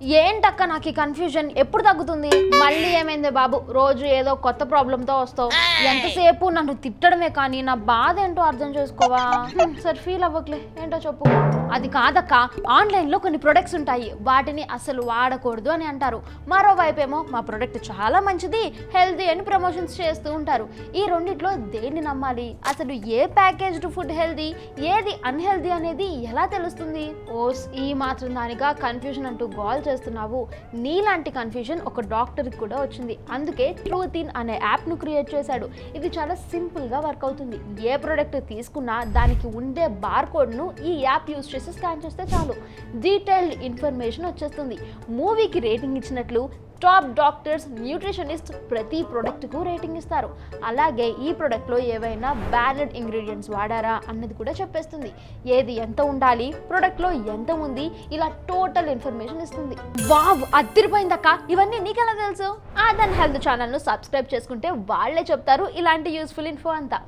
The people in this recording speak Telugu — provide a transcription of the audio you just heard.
ఏంటక్క నాకు ఈ కన్ఫ్యూజన్ ఎప్పుడు తగ్గుతుంది? మళ్ళీ ఏమైంది బాబు? రోజు ఏదో కొత్త ప్రాబ్లంతో వస్తావు. ఎంతసేపు నన్ను తిట్టడమే కానీ నా బాధ ఏంటో అర్థం చేసుకోవా? సరే ఫీల్ అవ్వట్లే ఏంటో చెప్పు. అది కాదక్క ఆన్లైన్లో కొన్ని ప్రొడక్ట్స్ ఉంటాయి. వాటిని అసలు వాడకూడదు అని అంటారు. మరోవైపు ఏమో మా ప్రొడక్ట్ చాలా మంచిది హెల్తీ అని ప్రమోషన్స్ చేస్తూ ఉంటారు. ఈ రెండిట్లో దేన్ని నమ్మాలి? అసలు ఏ ప్యాకేజ్డ్ ఫుడ్ హెల్దీ ఏది అన్హెల్దీ అనేది ఎలా తెలుస్తుంది? ఓస్ ఈ మాత్రం దానిగా కన్ఫ్యూజన్ అంటూ గోల్ చేస్తున్నావు? నీలాంటి కన్ఫ్యూజన్ ఒక డాక్టర్కి కూడా వచ్చింది. అందుకే ట్రూతిన్ ఇన్ అనే యాప్ను క్రియేట్ చేశాడు. ఇది చాలా సింపుల్గా వర్క్ అవుతుంది. ఏ ప్రోడక్ట్ తీసుకున్నా దానికి ఉండే బార్ కోడ్ను ఈ యాప్ యూస్ చేసి స్కాన్ చేస్తే చాలు. డీటెయిల్డ్ ఇన్ఫర్మేషన్ వచ్చేస్తుంది. మూవీకి రేటింగ్ ఇచ్చినట్లు టాప్ డాక్టర్స్ న్యూట్రిషనిస్ట్ ప్రతి ప్రోడక్ట్కు రేటింగ్ ఇస్తారు. అలాగే ఈ ప్రోడక్ట్లో ఏవైనా బ్యానర్డ్ ఇంగ్రీడియంట్స్ వాడారా అన్నది కూడా చెప్పేస్తుంది. ఏది ఎంత ఉండాలి ప్రోడక్ట్లో ఎంత ఉంది ఇలా టోటల్ ఇన్ఫర్మేషన్ ఇస్తుంది. వావ్ అద్దరిపోయిందక్క ఇవన్నీ నీకెలా తెలుసు? ఆ దాని హెల్త్ ఛానల్ను సబ్స్క్రైబ్ చేసుకుంటే వాళ్ళే చెప్తారు ఇలాంటి యూస్ఫుల్ ఇన్ఫో అంతా.